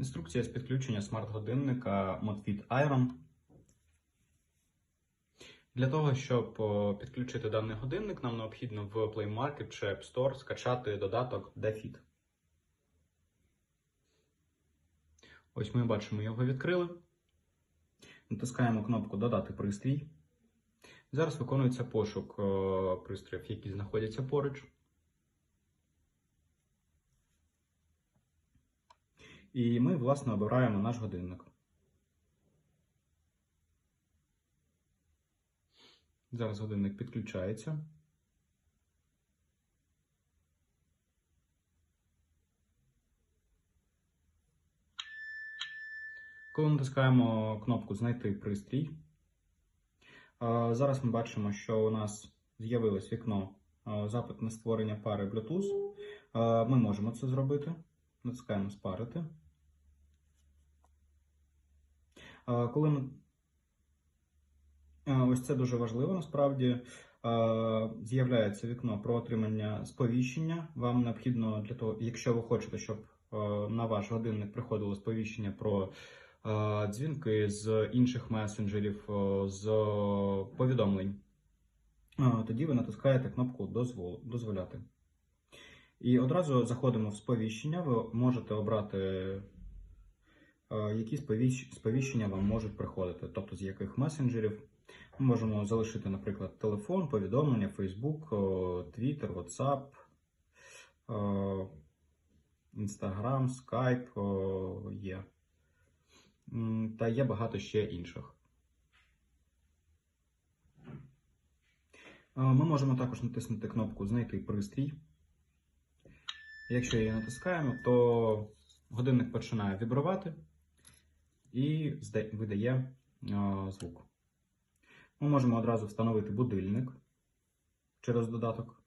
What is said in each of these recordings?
Інструкція з підключення смарт-годинника ModFit Iron. Для того, щоб підключити даний годинник, нам необхідно в Play Market чи App Store скачати додаток DeFit. Ось ми бачимо, його відкрили. Натискаємо кнопку Додати пристрій. Зараз виконується пошук пристроїв, які знаходяться поруч. І ми, власне, обираємо наш годинник. Зараз годинник підключається. Коли натискаємо кнопку Знайти пристрій, зараз ми бачимо, що у нас з'явилось вікно запит на створення пари Bluetooth. Ми можемо це зробити. Натискаємо спарити. Коли ми Ось це дуже важливо насправді. З'являється вікно про отримання сповіщення. Вам необхідно для того, якщо ви хочете, щоб на ваш годинник приходило сповіщення про дзвінки з інших месенджерів, з повідомлень, тоді ви натискаєте кнопку дозволяти. І одразу заходимо в сповіщення. Ви можете обрати, е, які сповіщення вам можуть приходити, тобто з яких месенджерів. Ми можемо залишити, наприклад, телефон, повідомлення, Facebook, Twitter, WhatsApp, Instagram, Skype є. Та є багато ще інших. Е, Ми можемо також натиснути кнопку Знайти пристрій. Якщо її натискаємо, то годинник починає вібрувати і видає звук. Ми можемо одразу встановити будильник через додаток.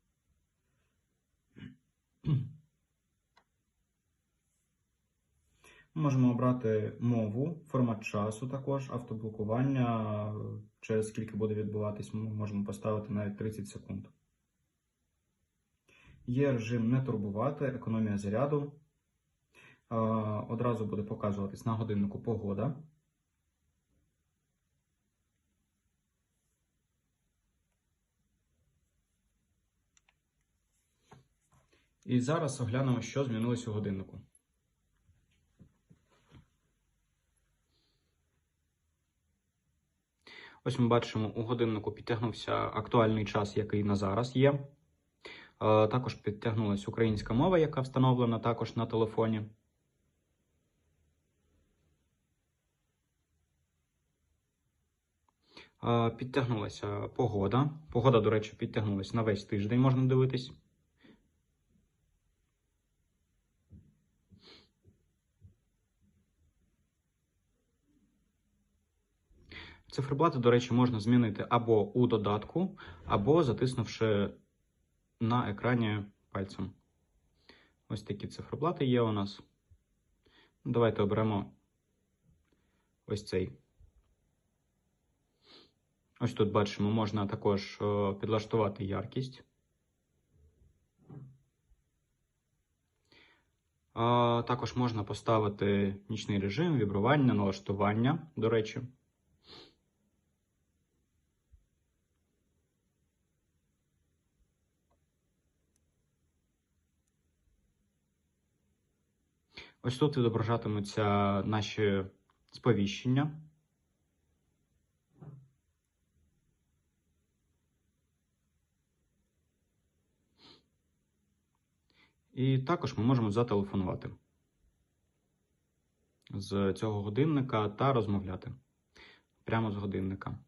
Ми можемо обрати мову, формат часу також, автоблокування, через скільки буде відбуватись, ми можемо поставити навіть 30 секунд. Є режим не турбувати, економія заряду. Одразу буде показуватись на годиннику погода. І зараз оглянемо, що змінилось у годиннику. Ось ми бачимо, у годиннику підтягнувся актуальний час, який на зараз є. Е, Також підтягнулася українська мова, яка встановлена також на телефоні. Е, Підтягнулася погода. Погода, до речі, підтягнулася на весь тиждень, можна дивитись. Циферблати, до речі, можна змінити або у додатку, або затиснувши на екрані пальцем. Ось такі циферблати є у нас. Давайте оберемо ось цей. Ось тут бачимо, можна також підлаштувати яркість. Також можна поставити нічний режим, вібрування, налаштування, до речі. Ось тут відображатимуться наші сповіщення. І також ми можемо зателефонувати з цього годинника та розмовляти прямо з годинника.